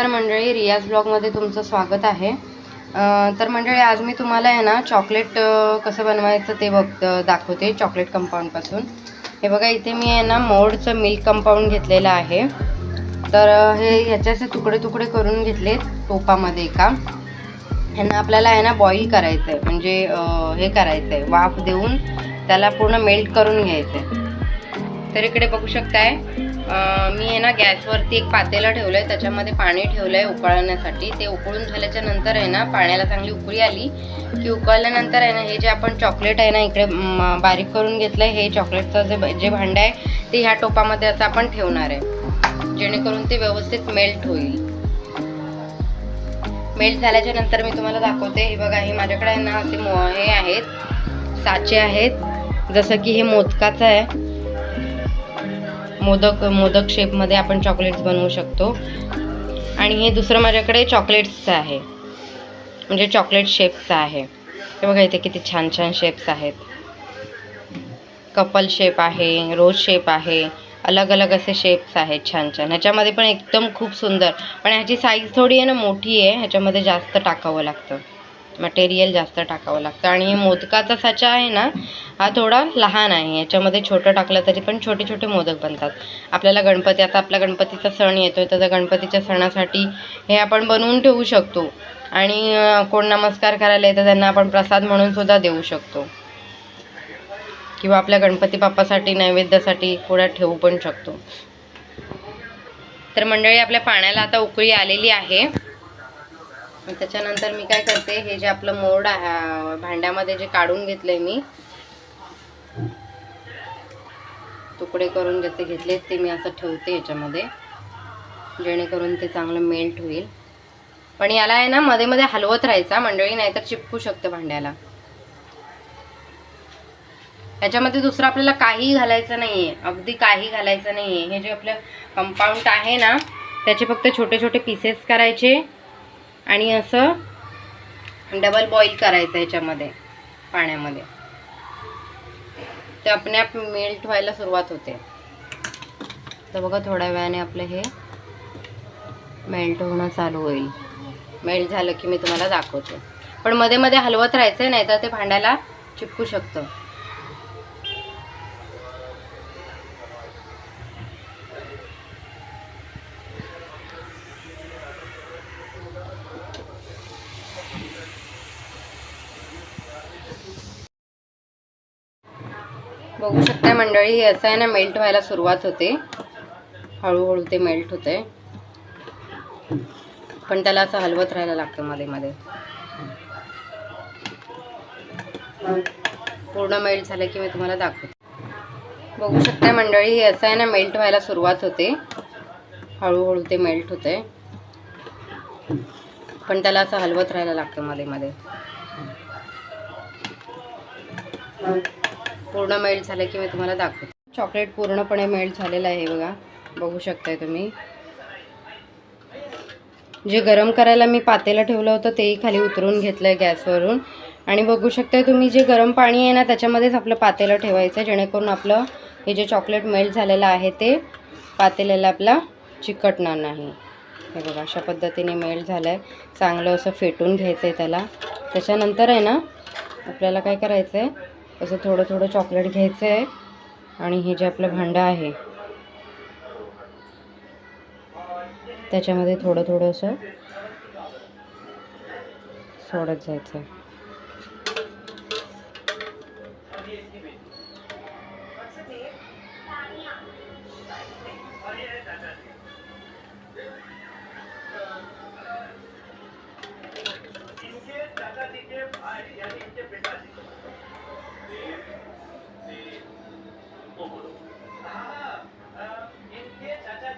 नमस्कार मंडळी रियाज ब्लॉगमध्ये तुमचं स्वागत आहे. तर मंडळी आज मी तुम्हाला आहे ना चॉकलेट कसं बनवायचं ते बघ दाखवते चॉकलेट कंपाऊंडपासून. हे बघा इथे मी आहे ना मोडचं मिल्क कंपाऊंड घेतलेलं आहे. तर हे ह्याचे असे तुकडे तुकडे करून घेतले टोपामध्ये एका. ह्यांना आपल्याला आहे ना बॉईल करायचं आहे म्हणजे हे करायचं आहे वाफ देऊन त्याला पूर्ण मेल्ट करून घ्यायचं आहे तर इकडे बघू शकताय मी आहे ना गॅसवरती एक पातेलं ठेवलं आहे त्याच्यामध्ये पाणी ठेवलं आहे उकळण्यासाठी. ते उकळून झाल्याच्यानंतर आहे ना पाण्याला चांगली उकळी आली की उकळल्यानंतर आहे ना हे जे आपण चॉकलेट आहे ना इकडे बारीक करून घेतलं आहे हे चॉकलेटचं जे जे भांडं आहे ते ह्या टोपामध्ये असं आपण ठेवणार आहे. जेणेकरून ते व्यवस्थित मेल्ट होईल. मेल्ट झाल्याच्यानंतर मी तुम्हाला दाखवते हे बघा हे माझ्याकडे आहे ना असे मो हे आहेत साचे आहेत. जसं की हे मोदकाचं आहे. मोदक मोदक शेपमध्ये आपण चॉकलेट्स बनवू शकतो. आणि हे दुसरं माझ्याकडे चॉकलेट्सचं आहे. म्हणजे चॉकलेट शेपचं आहे. हे बघा इथे किती छान छान शेप्स आहेत. कपल शेप आहे रोज शेप आहे. अलग अलग असे शेप्स आहेत छान छान. ह्याच्यामध्ये पण एकदम खूप सुंदर. पण ह्याची साईज थोडी आहे ना मोठी आहे. ह्याच्यामध्ये जास्त टाकावं लागतं. मटेरियल जास्त टाकावं लागतं. आणि मोदकाचा साचा आहे ना हा थोडा लहान आहे. याच्यामध्ये छोटं टाकलं तरी पण छोटे छोटे मोदक बनतात. आपल्याला गणपती आता आपला गणपतीचा सण येतो आहे तर गणपतीच्या सणासाठी हे आपण बनवून ठेवू शकतो. आणि कोण नमस्कार करायला येतं त्यांना आपण प्रसाद म्हणून सुद्धा देऊ शकतो. किंवा आपल्या गणपती बाप्पासाठी नैवेद्यासाठी पुढे ठेवू पण शकतो. तर मंडळी आपल्या पाण्याला आता उकळी आलेली आहे. त्याच्यानंतर मी काय करते हे जे आपलं मोड आहे भांड्यामध्ये जे काढून घेतलंय मी तुकडे करून ज्याचे घेतले ते मी असं ठेवते याच्यामध्ये जेणेकरून ते चांगलं मेल्ट होईल. पण याला आहे ना मध्ये मध्ये हलवत राहायचा मंडळी नाहीतर चिपकू शकतं भांड्याला. याच्यामध्ये दुसरं आपल्याला काही घालायचं नाहीये अगदी काही घालायचं नाहीये. हे जे आपलं कंपाऊंड आहे ना त्याचे फक्त छोटे छोटे पीसेस करायचे. आणि असं डबल बॉईल करायचं याच्यामध्ये पाण्यामध्ये. ते आपणे मेल्ट व्हायला सुरुवात होते. तर बघा थोड्या वेळाने आपलं हे मेल्ट होणं चालू होईल. मेल्ट झालं की मी तुम्हाला दाखवते. पण मध्ये मध्ये हलवत राहायचं आहे नाही तर ते भांड्याला चिपकू शकतं. बघू शकता मंडळी हे असं आहे ना मेल्ट व्हायला सुरुवात होते. हळूहळू ते मेल्ट होते पण त्याला असं हलवत राहायला लागतं मध्ये मध्ये. पूर्ण मेल्ट झालं की मी तुम्हाला दाखवते. बघू शकता मंडळी हे असं आहे ना मेल्ट व्हायला सुरुवात होते. हळूहळू ते मेल्ट होते पण त्याला असं हलवत राहायला लागतं मध्ये मध्ये. पूर्ण मेल्ट झालं की मी तुम्हाला दाखवते. चॉकलेट पूर्णपणे मेल्ट झालेलं आहे बघा. बघू शकताय तुम्ही. जे गरम करायला मी पातेलं ठेवलं होतं तेही खाली उतरून घेतलं आहे गॅसवरून. आणि बघू शकताय तुम्ही जे गरम पाणी आहे ना त्याच्यामध्येच आपलं पातेलं ठेवायचं जेणेकरून आपलं हे जे चॉकलेट मेल्ट झालेलं आहे ते पातेल्याला आपला चिकटणार नाही. हे बघा अशा पद्धतीने मेल्ट झालं आहे चांगलं असं फेटून घ्यायचं आहे त्याला. त्याच्यानंतर आहे ना आपल्याला काय करायचं आहे असं थोडं थोडं चॉकलेट घ्यायचं आहे आणि हे जे आपलं भांडं आहे त्याच्यामध्ये थोडं थोडं असं सोडत जायचं आहे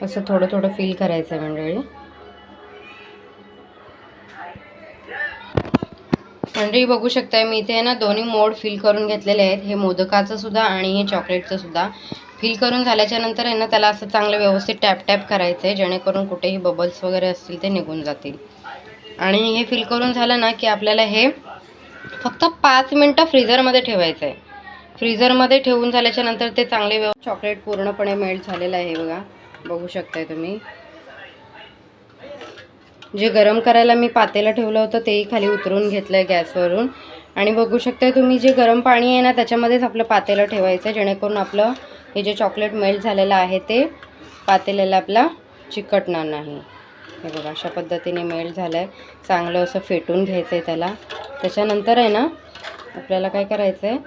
असं थोडं थोडं फील करायचं आहे मंडळी. मंडळी बघू शकताय मी इथे ना दोन्ही मोड फिल करून घेतलेले आहेत. हे मोदकाचं सुद्धा आणि हे चॉकलेटचं सुद्धा. फिल करून झाल्याच्यानंतर आहे ना त्याला असं चांगलं व्यवस्थित टॅप टॅप करायचं आहे जेणेकरून कुठेही बबल्स वगैरे असतील ते निघून जातील. आणि हे फिल करून झालं ना की आपल्याला हे फक्त पाच मिनटं फ्रीझरमध्ये ठेवायचं आहे फ्रीझरमध्ये ठेवून झाल्याच्यानंतर ते चांगले व्यव चॉकलेट पूर्णपणे मेल्ट झालेलं आहे बघा. बघू शकताय तुम्ही. जे गरम करायला मी पातेला ठेवलं होतं तेही खाली उतरून घेतलं आहे गॅसवरून. आणि बघू शकताय तुम्ही जे गरम पाणी आहे ना त्याच्यामध्येच आपलं पातेलं ठेवायचं आहे जेणेकरून आपलं हे जे चॉकलेट मेल्ट झालेलं आहे ते पातेल्याला आपला चिकटणार नाही. हे बघा अशा पद्धतीने मेल्ट झालं आहे चांगलं असं फेटून घ्यायचं आहे त्याला. त्याच्यानंतर आहे ना आपल्याला काय करायचं आहे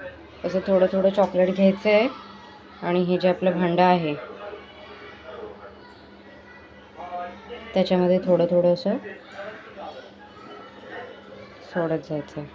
असं थोडं थोडं चॉकलेट घ्यायचं आहे आणि हे जे आपलं भांडं आहे त्याच्यामध्ये थोडं थोडं असं सोडत जायचं.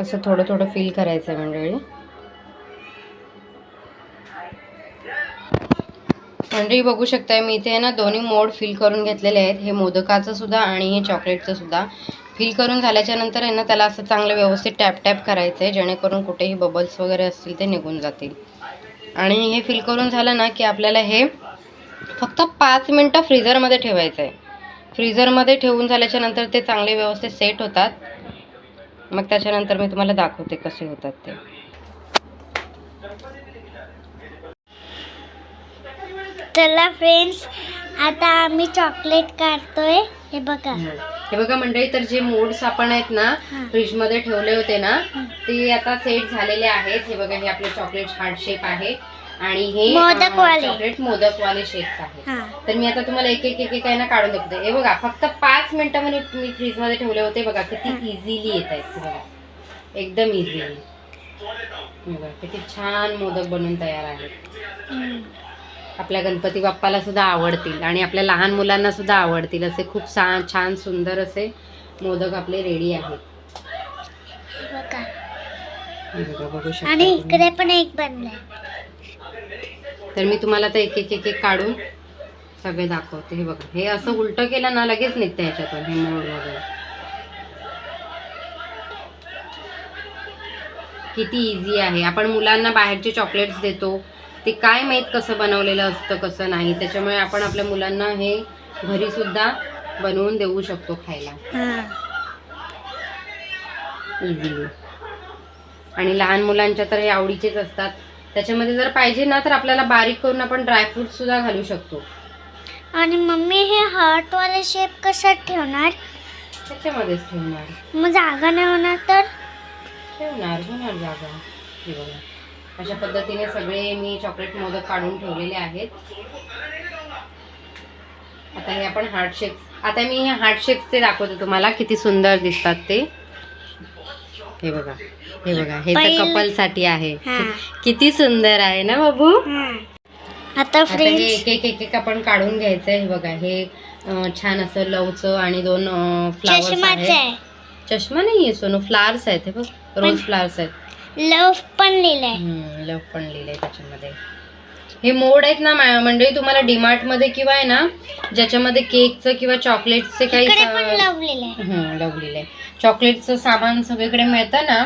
असं थोडं थोडं फील करायचं आहे मंडळी. मंडळी बघू शकताय मी इथे ना दोन्ही मोड फिल करून घेतलेले आहेत. हे मोदकाचं सुद्धा आणि हे चॉकलेटचं सुद्धा. फिल करून झाल्याच्यानंतर आहे ना त्याला असं चांगलं व्यवस्थित टॅप टॅप करायचं आहे जेणेकरून कुठेही बबल्स वगैरे असतील ते निघून जातील. आणि हे फिल करून झालं ना की आपल्याला हे फक्त पाच मिनटं फ्रीझरमध्ये ठेवायचं आहे फ्रीझरमध्ये ठेवून झाल्याच्यानंतर ते चांगले व्यवस्थित सेट होतात. मग त्याच्यानंतर मी तुम्हाला दाखवते कसे होतात ते. चला फ्रेंड्स आता आम्ही चॉकलेट काढतोय. हे बघा. हे बघा मंडळी तर जे मोड्स आपण आहेत ना हा. फ्रीजमध्ये ठेवले होते ना. ते आता सेट झालेले आहेत. हे बघा हे आपले चॉकलेट हार्ट शेप आहे. आणि हे मोदकवाले. चॉकलेट मोदकवाले शेप्स आहेत. हा. तर मी आता तुम्हाला एक एक एक एक आहे ना काढून दाखवते. हे बघा फक्त पाच मिनिटं मी मी फ्रीजमध्ये ठेवले होते बघा किती इझिली येत आहेत बघा. एकदम इझिली बघा किती छान मोदक बनून तयार आहेत. हम्म. आपल्या गणपती बाप्पाला सुद्धा आवडतील आणि आपल्या लहान मुलांना सुद्धा आवडतील असे खूप छान छान सुंदर असे मोदक आपले रेडी आहेत. बघा. हे बघा, बघू शकता आणि तुम्ही. इकडे पण एक बनलाय. तर मी तुम्हाला आता एक एक एक काढून सगळे दाखवते. हे बघा. हे असं उलट केलं ना लगेच निघतं ह्याच्यातून हे मोड वगैरे. किती इझी आहे. आपण मुलांना बाहेरचे चॉकलेट्स देतो. ते काय माहीत कसं बनवलेलं असतं कसं नाही. त्याच्यामुळे आपण आपल्या मुलांना हे घरी सुद्धा बनवून देऊ शकतो खायला. हा. इझिली आणि लहान मुलांच्या तर हे आवडीचेच असतात. त्याच्यामध्ये जर पाहिजे ना तर आपल्याला बारीक करून आपण ड्रायफ्रूट सुद्धा घालू शकतो. आणि मम्मी हे हार्ट वाले शेप कशात ठेवणार? त्याच्यामध्येच ठेवणार. मग जागा नाही होणार तर? ठेवणार होणार जागा. हे बघा. अशा पद्धतीने सगळे मी चॉकलेट मोदक काढून ठेवलेले आहेत. आता हे आपण हार्ट शेक्स आता मी हे हार्ट शेक्सचे दाखवते तुम्हाला किती सुंदर दिसतात ते. हे बघा. हे बघा हे तर कपलसाठी आहे. किती सुंदर आहे ना बाबू. आता हे फ्रेंड्स एक एक एक एक आपण काढून घ्यायचंय. हे बघा हे छान असं लवचं आणि दोन फ्लावर्स आहेत. आहे. चष्मा नाहीये सोनू फ्लावर्स आहेत. हे बघ रोज फ्लावर्स आहेत. लव पण लिहिलंय. लव पण लिहिलंय त्याच्यामध्ये. हे मोड आहेत ना मंडळी तुम्हाला डीमार्टमध्ये किंवा आहे ना ज्याच्यामध्ये केकचं किंवा चॉकलेटचे काही इकडे पण सा- लव लिहिलंय हम्म, लव लिहिलंय चॉकलेटचं सामान सगळीकडे मिळतं ना.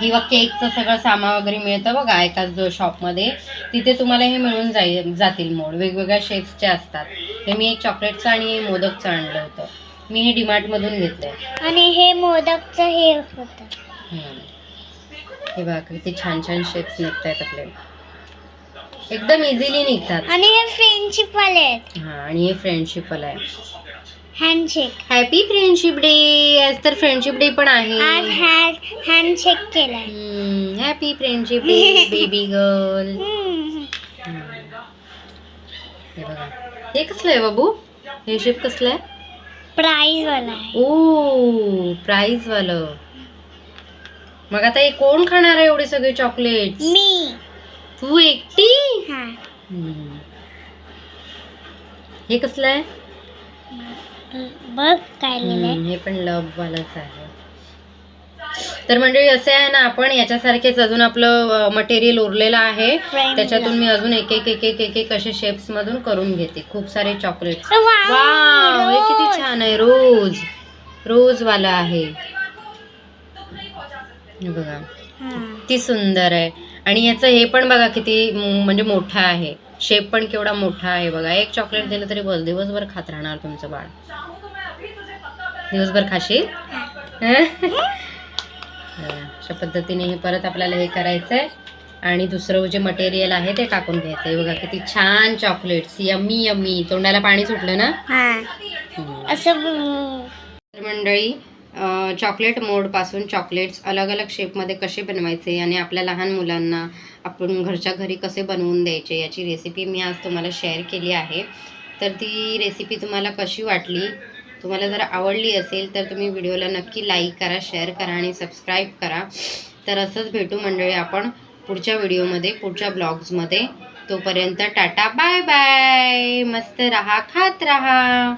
किंवा केकचं सगळं सामान वगैरे मिळतं बघा एकाच जो शॉपमध्ये. तिथे तुम्हाला हे मिळून जाईल जातील मोड. वेगवेगळ्या शेप्सचे असतात. हे मी एक चॉकलेटचं आणि मोदकचं आणलं होतं. मी हे डीमार्टमधून घेतलंय. आणि हे मोदकचं हे होतं. हे. बघा किती छान छान शेप्स निघत आहेत आपले. एकदम इझिली निघतात. आणि हे फ्रेंडशिप वाले आहेत. हा आणि हे फ्रेंडशिप वाला आहे हँडशेक हॅपी फ्रेंडशिप डे आज तर फ्रेंडशिप डे पण आहे. आज हँड हँडशेक केलाय. Happy friendship day baby girl hmm. हे बघा. हे कसलं आहे बाबू? हे शेप कसलं आहे? प्राईज वाला आहे. ओ प्राईज वालं. मग आता हे कोण खाणार आहे एवढे सगळे चॉकलेट मी. तू एकटी हा. हम्म. हे कसलं आहे? बघ काय लिहिलंय. हम्म, हे पण लव वालाच आहे. तर मंडळी असे आहे ना आपण याच्यासारखेच अजून आपलं मटेरियल उरलेलं आहे. Frame त्याच्यातून मी अजून एक एक एक एक एक एक असे शेप्स मधून करून घेते. खूप सारे चॉकलेट वाव, वाव हे किती. छान आहे. रोज. रोज वाला आहे. हे बघा. हा. किती सुंदर आहे. आणि याचं हे पण बघा किती म्हणजे मोठा आहे. शेप पण केवढा मोठा आहे बघा. एक चॉकलेट दिलं तरी बस दिवसभर खात राहणार तुमचं बाळ. दिवसभर खाशील? अशा पद्धतीने हे परत आपल्याला हे करायचं आहे आणि दुसरं जे मटेरियल आहे ते टाकून घ्यायचं आहे बघा किती छान चॉकलेट्स यम्मी यम्मी तोंडाला पाणी सुटलं ना. असं मंडळी चॉकलेट मोडपासून चॉकलेट्स अलग अलग शेपमध्ये कसे बनवायचे आणि आपल्या लहान मुलांना आपण घरच्या घरी कसे बनवून द्यायचे याची रेसिपी मी आज तुम्हाला शेअर केली आहे. तर ती रेसिपी तुम्हाला कशी वाटली तुम्हाला जर आवडली असेल तर तुम्ही व्हिडिओला नक्की लाईक करा शेअर करा आणि सबस्क्राईब करा. तर असंच भेटू मंडळी आपण पुढच्या व्हिडिओमध्ये पुढच्या ब्लॉग्समध्ये तोपर्यंत टाटा बाय बाय मस्त रहा खात रहा.